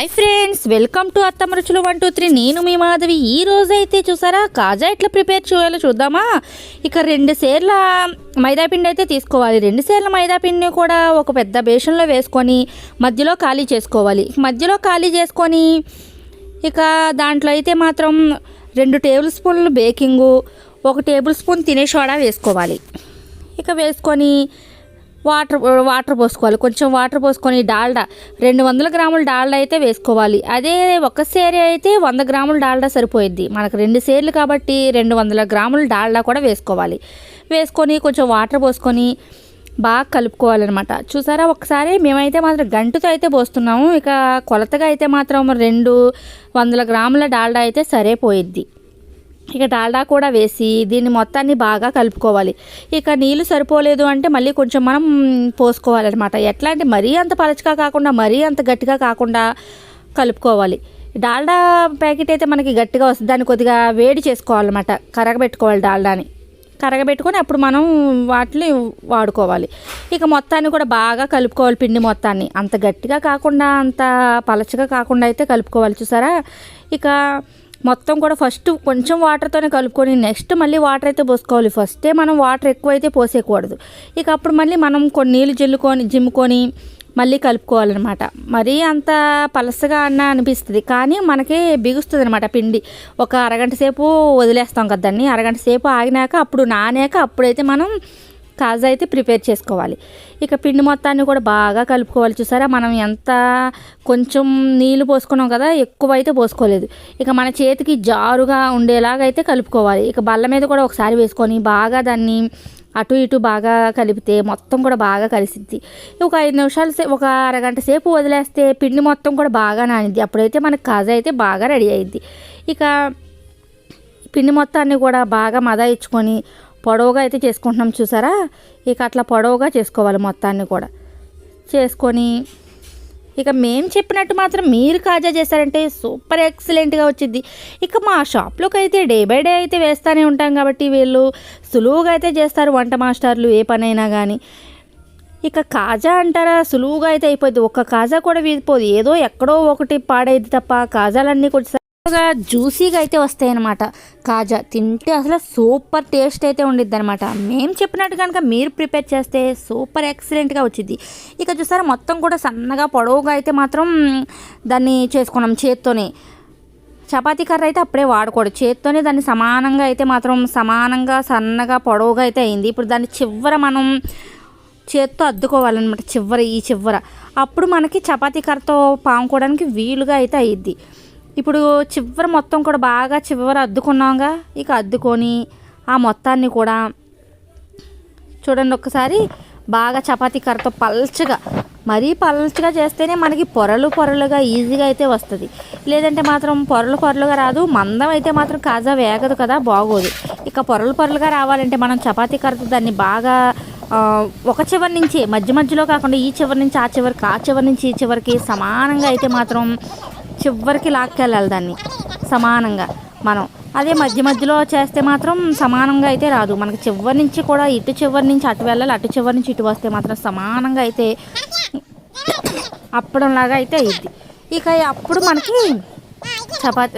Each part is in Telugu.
హాయ్ ఫ్రెండ్స్ వెల్కమ్ టు అత్తమ్మ రుచులు వన్ టూ త్రీ. నేను మీ మాధవి. ఈ రోజైతే చూసారా కాజా ఎట్లా ప్రిపేర్ చేయాలో చూద్దామా? ఇక రెండు సేర్ల మైదాపిండి అయితే తీసుకోవాలి. రెండు సేర్ల మైదాపిండిని కూడా ఒక పెద్ద బేషన్లో వేసుకొని మధ్యలో ఖాళీ చేసుకోవాలి. మధ్యలో ఖాళీ చేసుకొని ఇక దాంట్లో అయితే మాత్రం రెండు టేబుల్ స్పూన్లు బేకింగు ఒక టేబుల్ స్పూన్ తినే సోడా వేసుకోవాలి. ఇక వేసుకొని వాటర్ వాటర్ పోసుకోవాలి. కొంచెం వాటర్ పోసుకొని డాల్డా రెండు వందల గ్రాముల డాల్డా అయితే వేసుకోవాలి. అదే ఒక సేరే అయితే వంద గ్రాముల డాల్డా సరిపోయిద్ది. మనకు రెండు సేర్లు కాబట్టి రెండు వందల గ్రాముల డాల్డా కూడా వేసుకోవాలి. వేసుకొని కొంచెం వాటర్ పోసుకొని బాగా కలుపుకోవాలన్నమాట. చూసారా? ఒకసారి మేమైతే మాత్రం గంటతో అయితే పోస్తున్నాము. ఇక కొలతగా అయితే మాత్రం రెండు వందల గ్రాముల డాల్డా అయితే సరిపోయిద్ది. ఇక డాల్డా కూడా వేసి దీన్ని మొత్తాన్ని బాగా కలుపుకోవాలి. ఇక నీళ్ళు సరిపోలేదు అంటే మళ్ళీ కొంచెం మనం పోసుకోవాలన్నమాట. ఎట్లా అంటే మరీ అంత పలచగా కాకుండా మరీ అంత గట్టిగా కాకుండా కలుపుకోవాలి. డాల్డా ప్యాకెట్ అయితే మనకి గట్టిగా వస్తుంది. దాన్ని కొద్దిగా వేడి చేసుకోవాలన్నమాట. కరగబెట్టుకోవాలి డాల్డాని. కరగబెట్టుకొని అప్పుడు మనం వాటిని వాడుకోవాలి. ఇక మొత్తాన్ని కూడా బాగా కలుపుకోవాలి పిండి మొత్తాన్ని. అంత గట్టిగా కాకుండా అంత పలచగా కాకుండా అయితే కలుపుకోవాలి. చూసారా? ఇక మొత్తం కూడా ఫస్ట్ కొంచెం వాటర్తోనే కలుపుకొని నెక్స్ట్ మళ్ళీ వాటర్ అయితే పోసుకోవాలి. ఫస్టే మనం వాటర్ ఎక్కువ అయితే పోసేయకూడదు. ఇక అప్పుడు మళ్ళీ మనం కొన్ని నీళ్ళు జల్లుకొని జిమ్ముకొని మళ్ళీ కలుపుకోవాలన్నమాట. మరీ అంత పలసగా అన్న అనిపిస్తుంది. కానీ మనకి బిగుస్తుంది అనమాట పిండి. ఒక అరగంట సేపు వదిలేస్తాం కదా దాన్ని. అరగంట సేపు ఆగినాక అప్పుడు నానాక అప్పుడైతే మనం కాజా అయితే ప్రిపేర్ చేసుకోవాలి. ఇక పిండి మొత్తాన్ని కూడా బాగా కలుపుకోవాలి చూసారా? మనం ఎంత కొంచెం నీళ్ళు పోసుకున్నాం కదా ఎక్కువ అయితే పోసుకోలేదు. ఇక మన చేతికి జారుగా ఉండేలాగా అయితే కలుపుకోవాలి. ఇక బల్ల మీద కూడా ఒకసారి వేసుకొని బాగా దాన్ని అటు ఇటు బాగా కలిపితే మొత్తం కూడా బాగా కలిసిద్ది. ఒక ఐదు నిమిషాలు సే ఒక అరగంట సేపు వదిలేస్తే పిండి మొత్తం కూడా బాగా నానిద్ది. అప్పుడైతే మనకి కాజా అయితే బాగా రెడీ అయింది ఇక పిండి మొత్తాన్ని కూడా బాగా మద ఇచ్చుకొని పొడవుగా అయితే చేసుకుంటున్నాం చూసారా? ఇక అట్లా పొడవుగా చేసుకోవాలి మొత్తాన్ని కూడా. చేసుకొని ఇక మేము చెప్పినట్టు మాత్రం మీరు కాజా చేశారంటే సూపర్ ఎక్సలెంట్గా వచ్చింది ఇక మా షాప్లోకి అయితే డే బై డే అయితే వేస్తూనే ఉంటాం కాబట్టి వీళ్ళు సులువుగా అయితే చేస్తారు వంట మాస్టర్లు ఏ పనైనా కానీ ఇక కాజా అంటారా? సులువుగా అయితే అయిపోద్ది. ఒక్క కాజా కూడా వీడిపోదు. ఏదో ఎక్కడో ఒకటి పాడైద్ది తప్ప కాజాలన్నీ కూడా బాగా జ్యూసీగా అయితే వస్తాయి అనమాట కాజా తింటే అసలు సూపర్ టేస్ట్ అయితే ఉండిద్ది అనమాట మేము చెప్పినట్టు కనుక మీరు ప్రిపేర్ చేస్తే సూపర్ ఎక్సలెంట్గా వచ్చింది ఇక చూసారా మొత్తం కూడా సన్నగా పొడవుగా అయితే మాత్రం దాన్ని చేసుకున్నాం చేత్తోనే. చపాతీ కర్ర అయితే అప్పుడే వాడకూడదు చేత్తోనే దాన్ని సమానంగా అయితే మాత్రం సమానంగా సన్నగా పొడవుగా అయితే అయింది. ఇప్పుడు దాన్ని చివర మనం చేత్తో అద్దుకోవాలన్నమాట. చివర ఈ చివర. అప్పుడు మనకి చపాతీ కర్రతో పాముకోవడానికి వీలుగా అయితే అయ్యిద్ది ఇప్పుడు చివరి మొత్తం కూడా బాగా చివర అద్దుకున్నాంగా. ఇక అద్దుకొని ఆ మొత్తాన్ని కూడా చూడండి ఒక్కసారి. బాగా చపాతీ కర్రతో పల్చగా మరీ పల్చగా చేస్తేనే మనకి పొరలు పొరలుగా ఈజీగా అయితే వస్తుంది. లేదంటే మాత్రం పొరలు పొరలుగా రాదు మందం అయితే మాత్రం కాజా వేగదు కదా బాగోదు. ఇక పొరలు పొరలుగా రావాలంటే మనం చపాతీ కర్రతో దాన్ని బాగా ఒక చివరి నుంచి మధ్య మధ్యలో కాకుండా ఈ చివరి నుంచి ఆ చివరికి ఆ చివరి నుంచి ఈ చివరికి సమానంగా అయితే మాత్రం చివరికి లాక్కెళ్ళాలి దాన్ని. సమానంగా మనం. అదే మధ్య మధ్యలో చేస్తే మాత్రం సమానంగా అయితే రాదు. మనకి చివరి నుంచి కూడా ఇటు చివరి నుంచి అటు వెళ్ళాలి అటు చివరి నుంచి ఇటు వస్తే మాత్రం సమానంగా అయితే అప్పడంలాగా అయితే అయ్యిద్ది ఇక అప్పుడు మనకి చపాతి చపాతి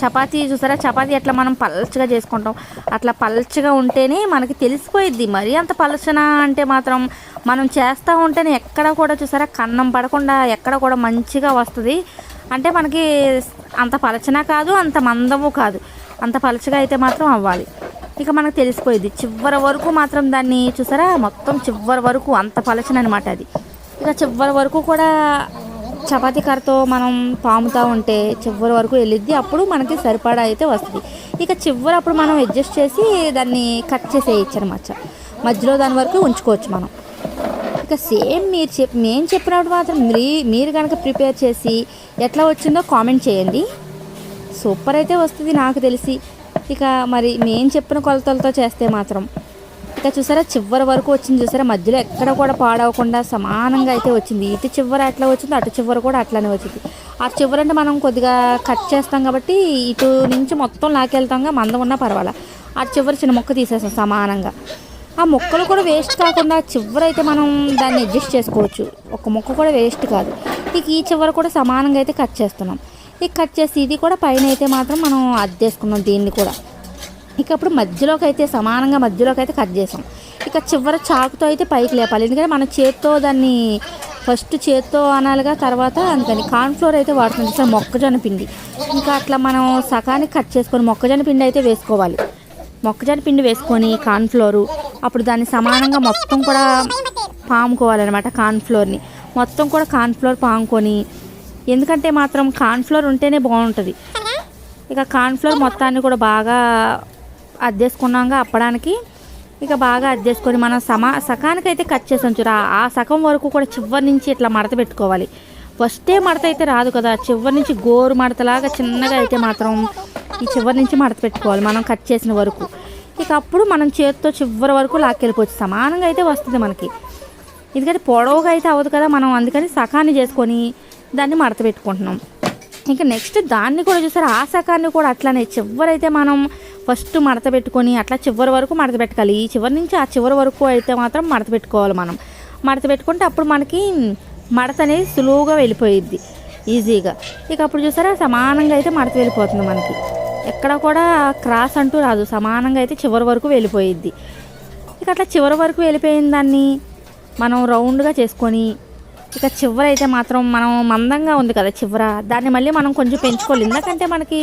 చపాతీ చూసారా? చపాతీ ఎట్లా మనం పల్చగా చేసుకుంటాం. అట్లా పల్చగా ఉంటేనే మనకి తెలిసిపోయిద్ది. మరీ అంత పలచన అంటే మాత్రం మనం చేస్తూ ఉంటేనే ఎక్కడ కూడా చూసారా? కన్నం పడకుండా ఎక్కడ కూడా మంచిగా వస్తుంది. అంటే మనకి అంత పలచన కాదు అంత మందము కాదు. అంత పలచగా అయితే మాత్రం అవ్వాలి. ఇక మనకు తెలిసిపోయింది చివరి వరకు మాత్రం దాన్ని చూసారా? మొత్తం చివరి వరకు అంత పలచన అనమాట అది. ఇక చివరి వరకు కూడా చపాతి కర్రతో మనం పాముతూ ఉంటే చివరి వరకు వెళ్ళిద్ది అప్పుడు మనకి సరిపడా అయితే వస్తుంది. ఇక చివరి అప్పుడు మనం అడ్జస్ట్ చేసి దాన్ని కట్ చేసేయచ్చు అనమాట మధ్యలో దాని వరకు ఉంచుకోవచ్చు మనం. ఇక సేమ్ మీరు చెప్ మేము చెప్పినప్పుడు మాత్రం మీ మీరు కనుక ప్రిపేర్ చేసి ఎట్లా వచ్చిందో కామెంట్ చేయండి. సూపర్ అయితే వస్తుంది నాకు తెలిసి. ఇక మరి మేము చెప్పిన కొలతలతో చేస్తే మాత్రం. ఇక చూసారా చివరి వరకు వచ్చింది చూసారా? మధ్యలో ఎక్కడ కూడా పాడవకుండా సమానంగా అయితే వచ్చింది. ఇటు చివర ఎట్లా వచ్చిందో అటు చివర కూడా అట్లానే వచ్చింది. ఆ చివర అంటే మనం కొద్దిగా కట్ చేస్తాం కాబట్టి ఇటు నుంచి మొత్తం లాకెళ్తాంగా మందం ఉన్నా పర్వాలా. ఆ చివరి చిన్న మొక్క తీసేస్తాం సమానంగా. ఆ మొక్కలు కూడా వేస్ట్ కాకుండా చివరైతే మనం దాన్ని అడ్జస్ట్ చేసుకోవచ్చు. ఒక మొక్క కూడా వేస్ట్ కాదు. ఇక ఈ చివర కూడా సమానంగా అయితే కట్ చేస్తున్నాం. ఇక కట్ చేసి ఇది కూడా పైన అయితే మాత్రం మనం అద్దేసుకున్నాం దీన్ని కూడా. ఇక అప్పుడు మధ్యలోకి అయితే సమానంగా మధ్యలోకి అయితే కట్ చేసాం. ఇక చివర చాకుతో అయితే పైకి లేపాలి. ఎందుకంటే మన చేత్తో దాన్ని ఫస్ట్ చేత్తో అనాలిగా తర్వాత అందుకని కార్న్ఫ్లోర్ అయితే వాడుతుంది సార్ మొక్కజొన్న పిండి. ఇంకా అట్లా మనం సగానికి కట్ చేసుకొని మొక్కజొన్న పిండి అయితే వేసుకోవాలి. మొక్కజొన్న పిండి వేసుకొని కార్న్ఫ్లోరు అప్పుడు దాన్ని సమానంగా మొత్తం కూడా పాముకోవాలన్నమాట కార్న్ఫ్లోర్ని మొత్తం కూడా కార్న్ఫ్లోర్ పాముకొని ఎందుకంటే మాత్రం కార్న్ఫ్లోర్ ఉంటేనే బాగుంటుంది. ఇక కార్న్ఫ్లోర్ మొత్తాన్ని కూడా బాగా అద్దేసుకున్నాక అప్పడానికి. ఇక బాగా అద్దేసుకొని మనం సమా సకానికైతే అయితే కట్ చేసాం చూరా ఆ సగం వరకు కూడా చివరి నుంచి ఇట్లా మడత పెట్టుకోవాలి. ఫస్టే మడత అయితే రాదు కదా చివరి నుంచి గోరు మడతలాగా చిన్నగా అయితే మాత్రం ఈ చివరి నుంచి మడత పెట్టుకోవాలి మనం కట్ చేసిన వరకు. ఇక అప్పుడు మనం చేతితో చివరి వరకు లాక్కెళ్ళిపోవచ్చు. సమానంగా అయితే వస్తుంది మనకి. ఎందుకంటే పొడవుగా అయితే అవ్వదు కదా మనం అందుకని సకాన్ని చేసుకొని దాన్ని మడత పెట్టుకుంటున్నాం. ఇంకా నెక్స్ట్ దాన్ని కూడా చూసారు? ఆ సకాన్ని కూడా అట్లానే చివరైతే మనం ఫస్ట్ మడత పెట్టుకొని అట్లా చివరి వరకు మడత పెట్టాలి ఈ చివరి నుంచి ఆ చివరి వరకు అయితే మాత్రం మడత పెట్టుకోవాలి మనం. మడత పెట్టుకుంటే అప్పుడు మనకి మడత అనేది సులువుగా వెళ్ళిపోయిద్ది. ఈజీగా. ఇక అప్పుడు చూసారా? సమానంగా అయితే మడత వెళ్ళిపోతుంది మనకి. ఎక్కడ కూడా క్రాస్ అంటూ రాదు. సమానంగా అయితే చివరి వరకు వెళ్ళిపోయిద్ది. ఇక అట్లా చివరి వరకు వెళ్ళిపోయిన దాన్ని మనం రౌండ్గా చేసుకొని ఇక చివర అయితే మాత్రం మనం మందంగా ఉంది కదా చివర. దాన్ని మళ్ళీ మనం కొంచెం పెంచుకోవాలి. ఎందుకంటే మనకి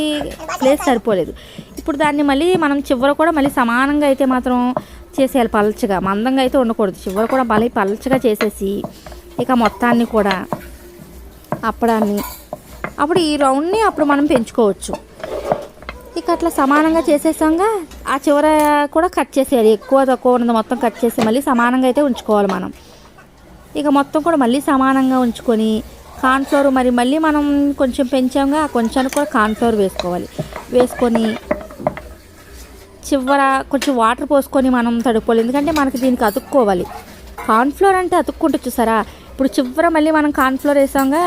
ప్లేస్ సరిపోలేదు. ఇప్పుడు దాన్ని మళ్ళీ మనం చివర కూడా మళ్ళీ సమానంగా అయితే మాత్రం చేసేయాలి పలచగా. మందంగా అయితే ఉండకూడదు. చివర కూడా మళ్ళీ పలచగా చేసేసి ఇక మొత్తాన్ని కూడా అప్పడాన్ని. అప్పుడు ఈ రౌండ్ని అప్పుడు మనం పెంచుకోవచ్చు. ఇక అట్లా సమానంగా చేసేసాంగా ఆ చివర కూడా కట్ చేసేయాలి. ఎక్కువ తక్కువ ఉన్నది మొత్తం కట్ చేసి మళ్ళీ సమానంగా అయితే ఉంచుకోవాలి మనం. ఇక మొత్తం కూడా మళ్ళీ సమానంగా ఉంచుకొని కార్న్ఫ్లోర్ మరి మళ్ళీ మనం కొంచెం పెంచాంగా ఆ కూడా కార్న్ఫ్లోర్ వేసుకోవాలి. వేసుకొని చివర కొంచెం వాటర్ పోసుకొని మనం తడుపుకోవాలి. ఎందుకంటే మనకి దీనికి అతుక్కోవాలి. కార్న్ఫ్లోర్ అంటే అతుక్కుంటూ చూసారా ఇప్పుడు చివర మళ్ళీ మనం కార్న్ఫ్లోర్ వేసాంగా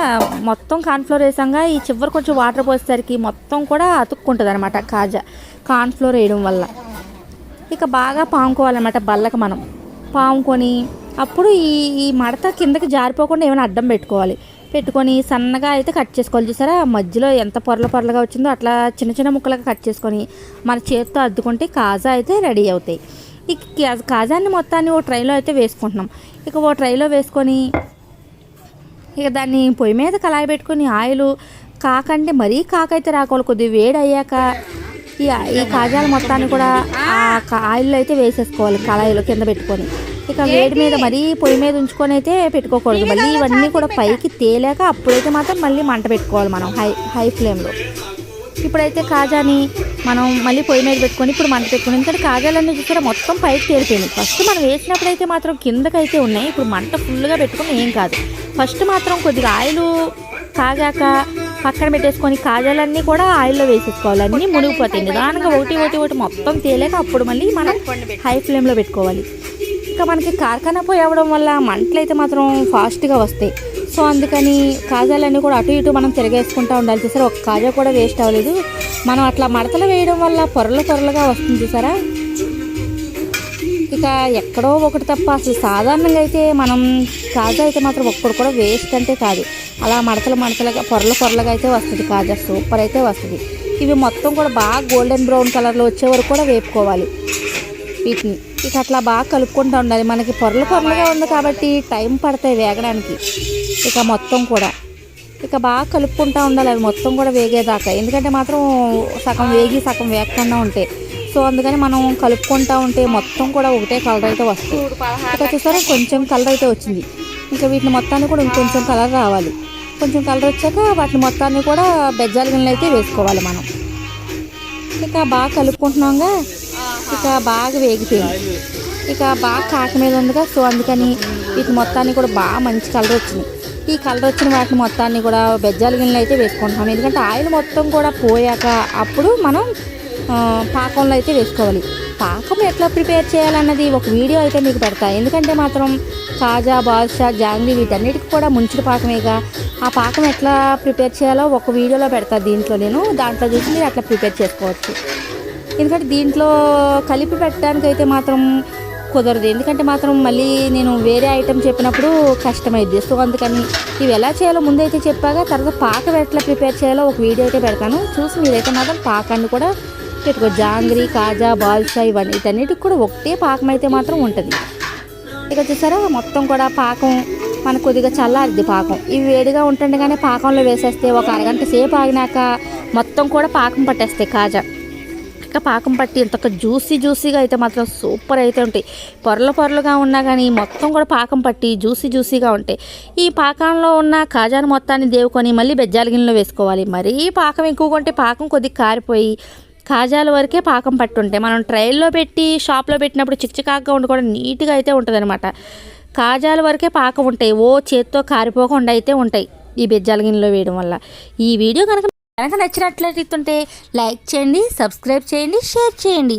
మొత్తం కార్న్ఫ్లోర్ వేసాంగా ఈ చివర కొంచెం వాటర్ పోసేసరికి మొత్తం కూడా అతుక్కుంటుంది అనమాట కాజా కార్న్ఫ్లోర్ వేయడం వల్ల. ఇక బాగా పాముకోవాలన్నమాట బల్లకి మనం. పాముకొని అప్పుడు ఈ ఈ మడత కిందకి జారిపోకుండా ఏమైనా అడ్డం పెట్టుకోవాలి. పెట్టుకొని సన్నగా అయితే కట్ చేసుకోవాలి. చూసారా? మధ్యలో ఎంత పొరల పొరలుగా వచ్చిందో అట్లా చిన్న చిన్న ముక్కలుగా కట్ చేసుకొని మన చేతితో అద్దుకుంటే కాజా అయితే రెడీ అవుతాయి. ఈ కాజాన్ని మొత్తాన్ని ఓ ట్రైలో అయితే వేసుకుంటున్నాం. ఇక ఓ ట్రైలో వేసుకొని ఇక దాన్ని పొయ్యి మీద కళాయి పెట్టుకొని ఆయిల్ కాకంటే మరీ కాకైతే రాకోవాలి కొద్దిగా వేడి అయ్యాక ఈ ఈ కాజాల మొత్తాన్ని కూడా ఆ ఆయిల్లో అయితే వేసేసుకోవాలి కళాయిలో కింద పెట్టుకొని. ఇక వేడి మీద మరీ పొయ్యి మీద ఉంచుకొని అయితే పెట్టుకోకూడదు. మళ్ళీ ఇవన్నీ కూడా పైకి తేలాక అప్పుడైతే మాత్రం మళ్ళీ మంట పెట్టుకోవాలి మనం హై హై ఫ్లేమ్లో. ఇప్పుడైతే కాజాని మనం మళ్ళీ పొయ్యి మీద పెట్టుకొని ఇప్పుడు మంట పెట్టుకుని ఎందుకంటే కాజాలన్నీ చూసారా మొత్తం పైకి తేలిపోయింది ఫస్ట్ మనం వేసినప్పుడు అయితే మాత్రం కిందకైతే ఉన్నాయి. ఇప్పుడు మంట ఫుల్గా పెట్టుకుని ఏం కాదు. ఫస్ట్ మాత్రం కొద్దిగా ఆయిల్ కాగాక పక్కన పెట్టేసుకొని కాజాలన్నీ కూడా ఆయిల్లో వేసేసుకోవాలి. అన్నీ మునిగిపోతాయి. నిదానంగా ఒకటి ఒకటి ఒకటి మొత్తం తేలేక అప్పుడు మళ్ళీ మనం హై ఫ్లేమ్లో పెట్టుకోవాలి. ఇంకా మనకి కార్ఖానా పోయి అవ్వడం వల్ల మంటలు అయితే మాత్రం ఫాస్ట్గా వస్తాయి. సో అందుకని కాజాలన్నీ కూడా అటు ఇటు మనం తిరగేసుకుంటూ ఉండాలి. చూసారా ఒక కాజా కూడా వేస్ట్ అవ్వలేదు. మనం అట్లా మడతలు వేయడం వల్ల పొరలు పొరలుగా వస్తుంది చూసారా? ఇక ఎక్కడో ఒకటి తప్ప అసలు సాధారణంగా అయితే మనం కాజా అయితే మాత్రం ఒక్కడు కూడా వేస్ట్ అంటే కాదు. అలా మడతలు మడతలుగా పొరల పొరలుగా అయితే వస్తుంది కాజా. సూపర్ అయితే వస్తుంది. ఇవి మొత్తం కూడా బాగా గోల్డెన్ బ్రౌన్ కలర్లో వచ్చే వరకు కూడా వేపుకోవాలి. వీటిని. ఇక అట్లా బాగా కలుపుకుంటూ ఉండాలి. మనకి పొరలు పొరలుగా ఉంది కాబట్టి టైం పడతాయి వేగడానికి. ఇక మొత్తం కూడా. ఇక బాగా కలుపుకుంటూ ఉండాలి. అవి మొత్తం కూడా వేగేదాకా. ఎందుకంటే మాత్రం సగం వేగి సగం వేగకుండా ఉంటాయి సో అందుకని మనం కలుపుకుంటా ఉంటే మొత్తం కూడా ఒకటే కలర్ అయితే వస్తుంది. ఇక చూసారా కొంచెం కలర్ అయితే వచ్చింది. ఇంకా వీటిని మొత్తాన్ని కూడా ఇంకొంచెం కలర్ రావాలి. కొంచెం కలర్ వచ్చాక వాటిని మొత్తాన్ని కూడా బెజ్జాల గిన్నెలు అయితే వేసుకోవాలి మనం. ఇక బాగా కలుపుకుంటున్నాంగా. ఇక బాగా వేగిపోయింది. ఇక బాగా కాక మీద ఉందిగా సో అందుకని వీటి మొత్తాన్ని కూడా బాగా మంచి కలర్ వచ్చింది. ఈ కలర్ వచ్చిన వాటిని మొత్తాన్ని కూడా బెజ్జాల గిన్నెలు అయితే వేసుకుంటున్నాం. ఎందుకంటే ఆయిల్ మొత్తం కూడా పోయాక అప్పుడు మనం పాకంలో అయితే వేసుకోవాలి. పాకం ఎట్లా ప్రిపేర్ చేయాలన్నది ఒక వీడియో అయితే మీకు పెడతా. ఎందుకంటే మాత్రం కాజా బాదుషా జాంగ్రీ వీటన్నిటికి కూడా ముంచుడు పాకమేగా. ఆ పాకం ఎట్లా ప్రిపేర్ చేయాలో ఒక వీడియోలో పెడతా దీంట్లో నేను. దాంట్లో చూసి మీరు అట్లా ప్రిపేర్ చేసుకోవచ్చు. ఎందుకంటే దీంట్లో కలిపి పెట్టడానికి అయితే మాత్రం కుదరదు. ఎందుకంటే మాత్రం మళ్ళీ నేను వేరే ఐటెం చెప్పినప్పుడు కష్టమైద్ది. సో అందుకని ఇవి ఎలా చేయాలో ముందైతే చెప్పాక తర్వాత పాకం ఎట్లా ప్రిపేర్ చేయాలో ఒక వీడియో అయితే పెడతాను. చూసి మీరైతే మాత్రం పాకాన్ని కూడా పెట్టుకో జాంగ్రీ కాజా బాల్సా ఇవన్నీ వీటన్నిటికి కూడా ఒకటే పాకం అయితే మాత్రం ఉంటుంది. ఇక చూసారా మొత్తం కూడా పాకం మనకు కొద్దిగా చల్లారిద్ది పాకం. ఇవి వేడిగా ఉంటుండగానే పాకంలో వేసేస్తే ఒక అరగంట సేపు ఆగినాక మొత్తం కూడా పాకం పట్టేస్తాయి కాజా. ఇక పాకం పట్టి ఇంత జ్యూసీ జ్యూసీగా అయితే మాత్రం సూపర్ అయితే ఉంటాయి. పొరలు పొరలుగా ఉన్నా కానీ మొత్తం కూడా పాకం పట్టి జ్యూసీ జ్యూసీగా ఉంటాయి. ఈ పాకంలో ఉన్న కాజాను మొత్తాన్ని దేవుకొని మళ్ళీ బెజ్జాల గిన్నెలో వేసుకోవాలి. మరీ పాకం ఎక్కువగా ఉంటే పాకం కొద్దిగా కారిపోయి కాజాల వరకే పాకం పట్టుంటాయి. మనం ట్రైల్లో పెట్టి షాప్లో పెట్టినప్పుడు చిక్చికాగ్గా ఉండి కూడా నీట్గా అయితే ఉంటుందన్నమాట. కాజాల వరకే పాకం ఉంటాయి. ఓ చేత్తో కారిపోకుండా అయితే ఉంటాయి ఈ బెజ్జాల గిన్నెలో వేయడం వల్ల. ఈ వీడియో కనుక కనుక నచ్చినట్లయితే లైక్ చేయండి సబ్స్క్రైబ్ చేయండి షేర్ చేయండి.